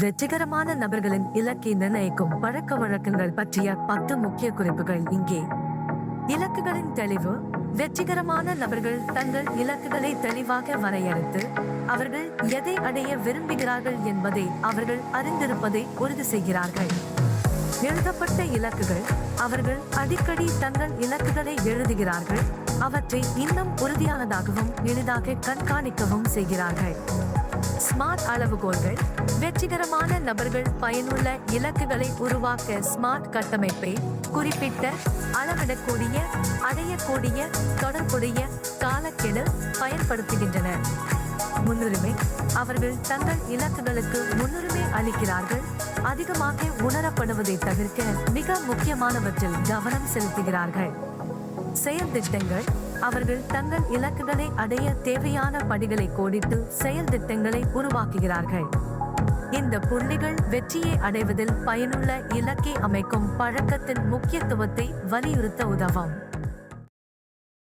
வெற்றிகரமான நபர்களின் இலக்கை நிர்ணயிக்கும் பழக்க வழக்கங்கள் பற்றிய பத்து முக்கிய குறிப்புகள் இங்கே. இலக்குகளின் தெளிவு. வெற்றிகரமான நபர்கள் தங்கள் இலக்குகளை தெளிவாக வரையறுத்து அவர்கள் எதை அடைய விரும்புகிறார்கள் என்பதை அவர்கள் அறிந்திருப்பதை உறுதி செய்கிறார்கள். எழுதப்பட்ட இலக்குகள். அவர்கள் அடிக்கடி தங்கள் இலக்குகளை எழுதுகிறார்கள். அவற்றை இன்னும் உறுதியானதாகவும் எளிதாக கண்காணிக்கவும் செய்கிறார்கள். ஸ்மார்ட் அளவுகோல்கள் வெற்றிகரமான நபர்கள் பயனுள்ள இலக்குகளை உருவாக்க ஸ்மார்ட் கட்டமைப்பை குறிப்பிட்ட அளவிடக்கூடிய அடையக்கூடிய தொடர்புடைய காலக்கெடு பயன்படுத்துகின்றனர் முன்னுரிமை அவர்கள் தங்கள் இலக்குகளுக்கு முன்னுரிமை அளிக்கிறார்கள். அதிகமாக உணரப்படுவதை தவிர்க்க மிக முக்கியமானவற்றில் கவனம் செலுத்துகிறார்கள். செயல் திட்டங்கள் அவர்கள் தங்கள் இலக்குகளை அடைய தேவையான படிகளை கோடிட்டு செயல் திட்டங்களை உருவாக்குகிறார்கள். இந்த புள்ளிகள் வெற்றியை அடைவதில் பயனுள்ள இலக்கை அமைக்கும் பழக்கத்தின் முக்கியத்துவத்தை வலியுறுத்த உதவும்.